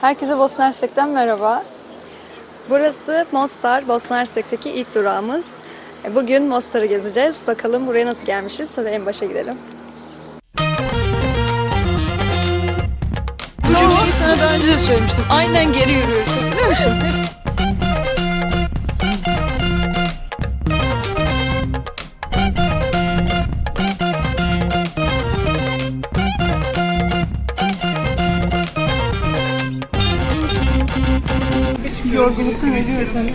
Herkese Bosna Hersek'ten merhaba. Burası Mostar, Bosna Hersek'teki ilk durağımız. E, Bugün Mostar'ı gezeceğiz. Bakalım buraya nasıl gelmişiz. Hadi en başa gidelim. Bu cümleyi sana daha önce de söylemiştim. Aynen geri yürüyoruz. Hatırlıyor musun? Yorgunluktan ölüyorsun.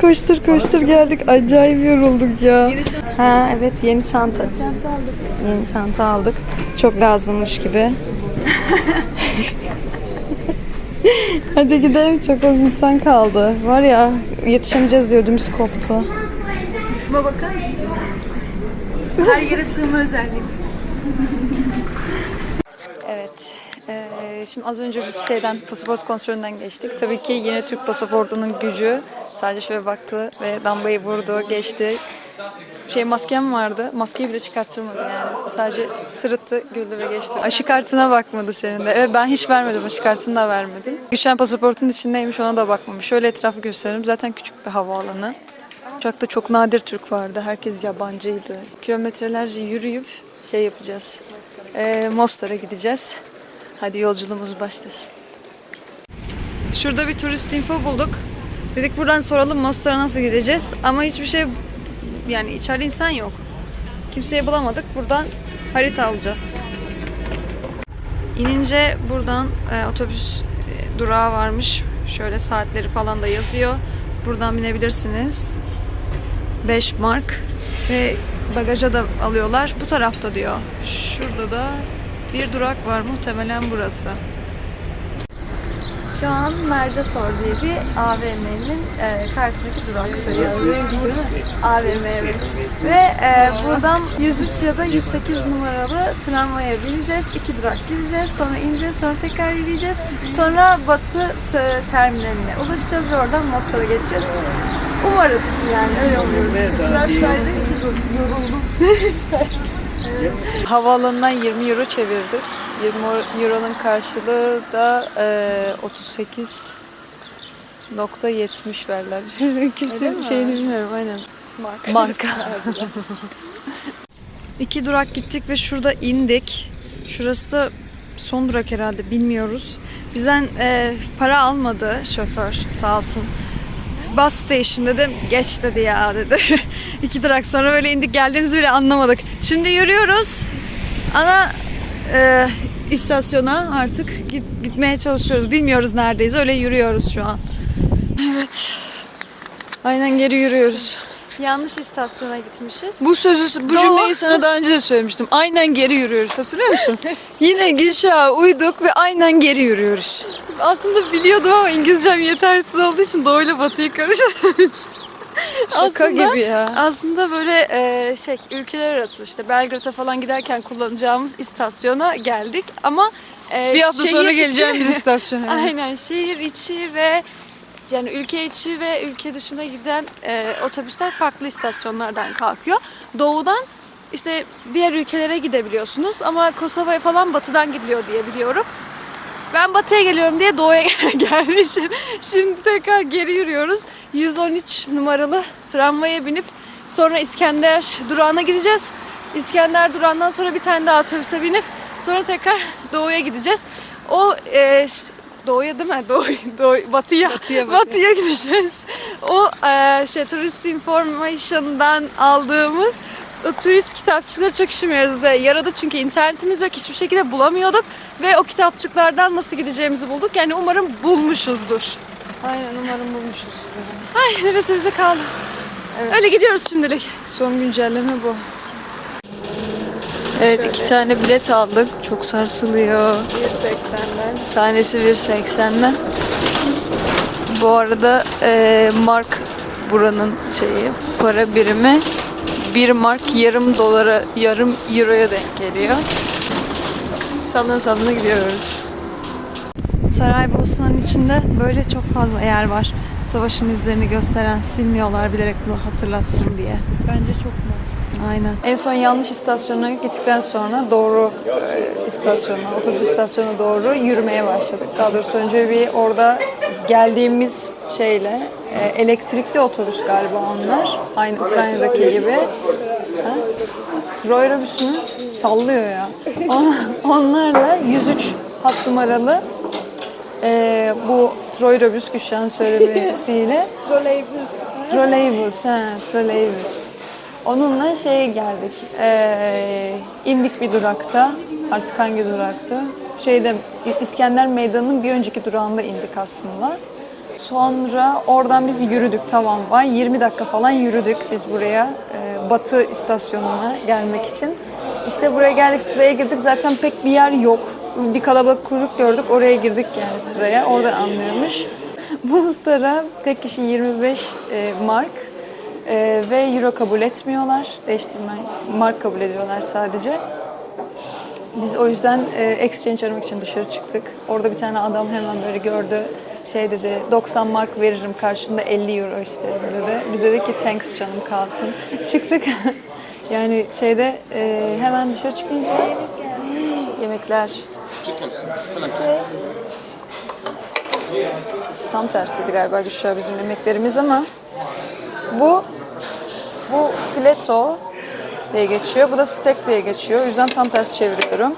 Koştur koştur geldik. Acayip yorulduk ya. Ha evet yeni çanta. Yeni çanta aldık. Çok lazımmış gibi. Hadi gidelim çok az insan kaldı. Var ya yetişemeyeceğiz diye ödümüz koptu. Şuna bakar mısın? Her yere sığma özelliği. Eee, şimdi az önce bir şeyden pasaport kontrolünden geçtik. Tabii ki yine Türk pasaportunun gücü sadece şöyle baktı ve dambayı vurdu, geçti. Şey maskem vardı. Maskeyi bile çıkarttırmadı yani. Sadece sırıttı, güldü ve geçti. Aşı kartına bakmadı senin de. Evet ben hiç vermedim. Aşı kartını da vermedim. Gülşen pasaportun içindeymiş ona da bakmamış. Şöyle etrafı gösterelim. Zaten küçük bir havaalanı. Uçakta çok nadir Türk vardı. Herkes yabancıydı. Kilometrelerce yürüyüp şey yapacağız. Ee, Mostar'a gideceğiz. Hadi yolculuğumuz başlasın. Şurada bir turist info bulduk. Dedik buradan soralım Mostar'a nasıl gideceğiz. Ama hiçbir şey yani içeride insan yok. Kimseyi bulamadık. Buradan harita alacağız. İnince buradan e, otobüs e, durağı varmış. Şöyle saatleri falan da yazıyor. Buradan binebilirsiniz. 5 mark ve bagaja da alıyorlar. Bu tarafta diyor. Şurada da bir durak var. Muhtemelen burası. Şu an Mercator diye bir AVM'nin e, karşısındaki duraktayız. AVM evet. Ve e, buradan 103 ya da 108 numaralı tramvaya bineceğiz. İki durak gideceğiz. Sonra ineceğiz. Sonra tekrar yürüyeceğiz. Sonra Batı t- terminaline ulaşacağız ve oradan Mostar'a geçeceğiz. Umarız yani öyle umuyoruz. Biraz saydık ki yoruldum. Havaalanından 20 euro çevirdik. 20 euronun karşılığı da e, 38 nokta 70 verler. Küsür şeyini bilmiyorum aynen. Marka. Marka. İki durak gittik ve şurada indik. Şurası da son durak herhalde bilmiyoruz. Bizden e, para almadı şoför sağ olsun. Bus station dedim. Geç dedi ya dedi. İki durak sonra böyle indik geldiğimizi bile anlamadık. Şimdi yürüyoruz. Ana e, istasyona artık git, gitmeye çalışıyoruz. Bilmiyoruz neredeyiz. Öyle yürüyoruz şu an. Evet. Aynen geri yürüyoruz. Yanlış istasyona gitmişiz. Bu sözü, bu Doğru. cümleyi sana daha önce de söylemiştim. Aynen geri yürüyoruz. Hatırlıyor musun? Yine Gülşah'a uyduk ve aynen geri yürüyoruz. Aslında biliyordum ama İngilizcem yetersiz olduğu için doğuyla batıyı karıştırmış. Şaka gibi ya. Aslında böyle e, şey ülkeler arası işte Belgrad'a falan giderken kullanacağımız istasyona geldik ama e, Bir hafta sonra geleceğimiz istasyon. yani. Aynen şehir içi ve yani ülke içi ve ülke dışına giden e, otobüsler farklı istasyonlardan kalkıyor. Doğudan işte diğer ülkelere gidebiliyorsunuz ama Kosova'ya falan batıdan gidiliyor diye biliyorum. Ben batıya geliyorum diye doğuya gelmişim. Şimdi tekrar geri yürüyoruz. 113 numaralı tramvaya binip sonra İskender durağına gideceğiz. İskender durağından sonra bir tane daha otobüse binip sonra tekrar doğuya gideceğiz. O e, doğuya değil mi? Doğu, doğu, batıya. Batıya, Batıya, batıya. gideceğiz. O e, şey Tourist Information'dan aldığımız o turist kitapçıkları çok işime yaradı. çünkü internetimiz yok hiçbir şekilde bulamıyorduk ve o kitapçıklardan nasıl gideceğimizi bulduk. Yani umarım bulmuşuzdur. Aynen umarım bulmuşuz. Ay nefesimize kaldı. Evet. Öyle gidiyoruz şimdilik. Son güncelleme bu. Evet iki tane bilet aldık. Çok sarsılıyor. 1.80'den. Tanesi 1.80'den. Bu arada e, mark buranın şeyi para birimi 1 mark yarım dolara yarım euroya denk geliyor. Sallana sallana gidiyoruz. Saraybosna'nın içinde böyle çok fazla yer var. Savaşın izlerini gösteren silmiyorlar bilerek bunu hatırlatsın diye. Bence çok mantıklı. Aynen. En son yanlış istasyona gittikten sonra doğru e, istasyona, otobüs istasyonuna doğru yürümeye başladık. Daha doğrusu önce bir orada geldiğimiz şeyle e, elektrikli otobüs galiba onlar. Aynı Ukrayna'daki gibi. Ha? Troyrobüs mü? Sallıyor ya. On- Onlarla 103 hat numaralı e, bu Troyrobüs Gülşah'ın söylemesiyle Troleybüs. Troleybüs, ha, troleybüs. Onunla şeye geldik. Ee, indik bir durakta. Artık hangi durakta? Şeyde İskender Meydanı'nın bir önceki durağında indik aslında. Sonra oradan biz yürüdük tamam var. 20 dakika falan yürüdük biz buraya. e, Batı istasyonuna gelmek için. İşte buraya geldik sıraya girdik. Zaten pek bir yer yok. Bir kalabalık kuyruk gördük. Oraya girdik yani sıraya. Orada anlıyormuş. Muzdar'a tek kişi 25 e, mark e, ve euro kabul etmiyorlar. Değiştirme mark kabul ediyorlar sadece. Biz o yüzden e, exchange aramak için dışarı çıktık. Orada bir tane adam hemen böyle gördü. Şey dedi 90 mark veririm karşında 50 euro isterim dedi. Biz dedik ki thanks canım kalsın. Çıktık. yani şeyde e, hemen dışarı çıkınca yemekler. Tam tersiydi galiba Gülşah bizim yemeklerimiz ama bu bu fileto diye geçiyor. Bu da steak diye geçiyor. O yüzden tam tersi çeviriyorum.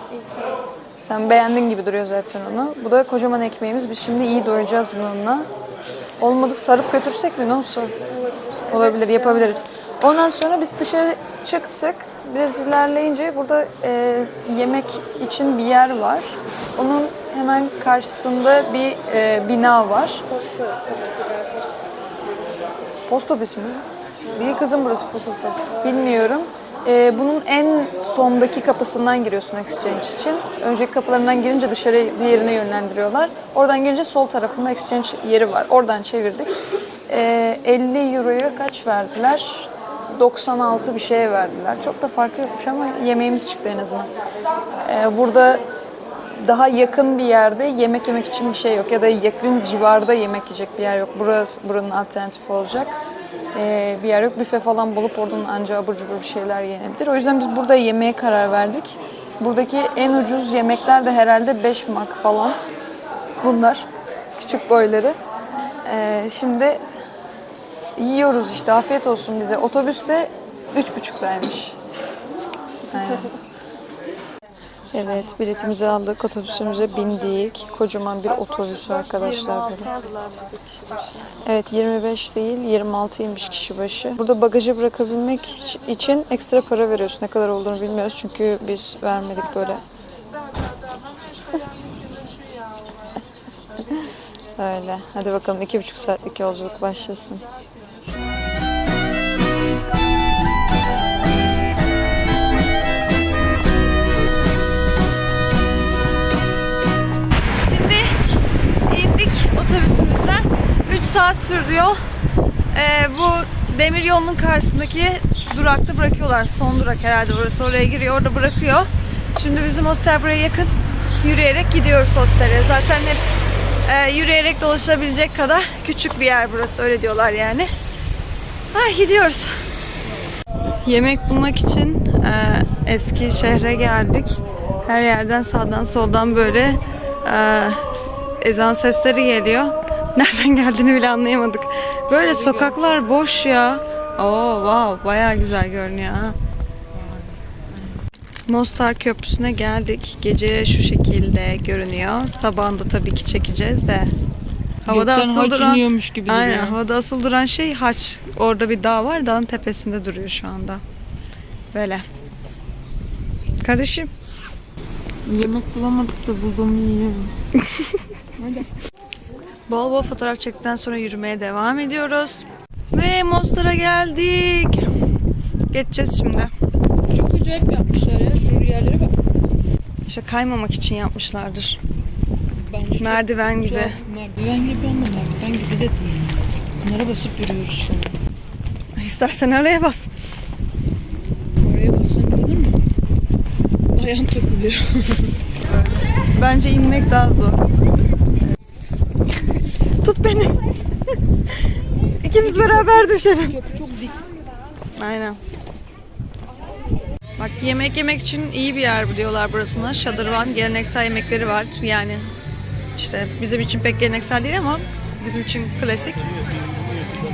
Sen beğendin gibi duruyor zaten onu. Bu da kocaman ekmeğimiz. Biz şimdi iyi doyacağız bununla. Olmadı sarıp götürsek mi ne olsa? Olabilir, yapabiliriz. Ondan sonra biz dışarı çıktık. Biraz ilerleyince burada e, yemek için bir yer var. Onun hemen karşısında bir e, bina var. Post ofis mi? Değil kızım burası post ofis. Bilmiyorum. Ee, bunun en sondaki kapısından giriyorsun exchange için. Önceki kapılarından girince dışarı diğerine yönlendiriyorlar. Oradan girince sol tarafında exchange yeri var. Oradan çevirdik. Ee, 50 euroya kaç verdiler? 96 bir şeye verdiler. Çok da farkı yokmuş ama yemeğimiz çıktı en azından. Ee, burada daha yakın bir yerde yemek yemek için bir şey yok ya da yakın civarda yemek yiyecek bir yer yok. Burası buranın alternatifi olacak. Ee, bir yer yok. Büfe falan bulup oradan anca abur cubur bir şeyler yenebilir. O yüzden biz burada yemeğe karar verdik. Buradaki en ucuz yemekler de herhalde 5 mark falan. Bunlar küçük boyları. Ee, şimdi yiyoruz işte afiyet olsun bize. Otobüste 3,5'taymış. Aynen. Evet, biletimizi aldık, otobüsümüze bindik. Kocaman bir otobüs arkadaşlar. böyle. Evet, 25 değil, 26'ymış kişi başı. Burada bagajı bırakabilmek için ekstra para veriyorsun. Ne kadar olduğunu bilmiyoruz çünkü biz vermedik böyle. Öyle. Hadi bakalım iki buçuk saatlik yolculuk başlasın. 3 saat sürdü. Ee, bu demir yolunun karşısındaki durakta bırakıyorlar. Son durak herhalde burası. Oraya giriyor, orada bırakıyor. Şimdi bizim hostel buraya yakın. Yürüyerek gidiyoruz hostele. Zaten hep e, yürüyerek dolaşabilecek kadar küçük bir yer burası. Öyle diyorlar yani. Ah gidiyoruz. Yemek bulmak için e, eski şehre geldik. Her yerden sağdan soldan böyle e, ezan sesleri geliyor. Nereden geldiğini bile anlayamadık. Böyle sokaklar boş ya. Oo wow bayağı güzel görünüyor ha. Mostar Köprüsü'ne geldik. Gece şu şekilde görünüyor. Sabahında tabii ki çekeceğiz de. Havada Gökten asıl duran gibi Aynen. duruyor. Havada asıl duran şey haç. Orada bir dağ var. Dağın tepesinde duruyor şu anda. Böyle. Kardeşim. Yemek bulamadık da bulduğumu yiyorum. Bol bol fotoğraf çektikten sonra yürümeye devam ediyoruz. Ve Mostar'a geldik. Geçeceğiz şimdi. Çok acayip yapmışlar ya. Şu yerlere bak. İşte kaymamak için yapmışlardır. Bence çok Merdiven gibi. tuhaf. Merdiven gibi ama merdiven gibi de değil. Bunlara basıp yürüyoruz şu an. İstersen araya bas. Oraya görünür mü? Ayağım takılıyor. Bence inmek daha zor. İkimiz beraber düşelim. Çok çok dik. Aynen. Bak yemek yemek için iyi bir yer biliyorlar burasını. Şadırvan geleneksel yemekleri var. Yani işte bizim için pek geleneksel değil ama bizim için klasik.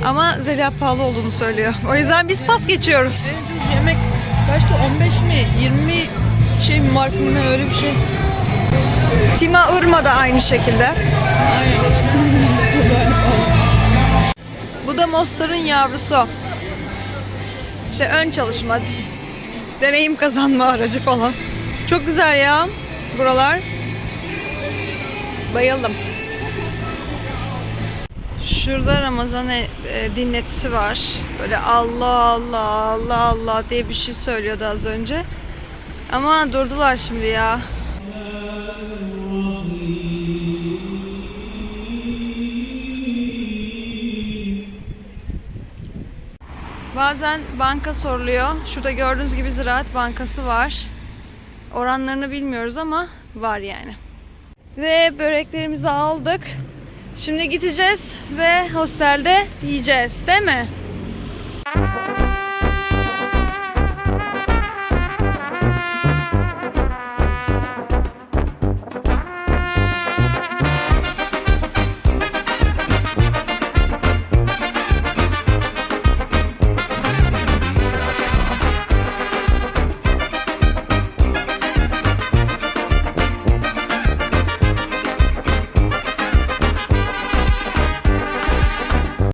Ama Zeliha pahalı olduğunu söylüyor. O yüzden biz pas geçiyoruz. Yemek kaçtı 15 mi 20 şey mark mı ne öyle bir şey. Tima Irma da aynı şekilde. Bu da Mostar'ın yavrusu. İşte ön çalışma, deneyim kazanma aracı falan. Çok güzel ya buralar. Bayıldım. Şurada Ramazan e, e, dinletisi var. Böyle Allah Allah Allah Allah diye bir şey söylüyordu az önce. Ama durdular şimdi ya. Bazen banka soruluyor. Şurada gördüğünüz gibi Ziraat Bankası var. Oranlarını bilmiyoruz ama var yani. Ve böreklerimizi aldık. Şimdi gideceğiz ve hostelde yiyeceğiz değil mi?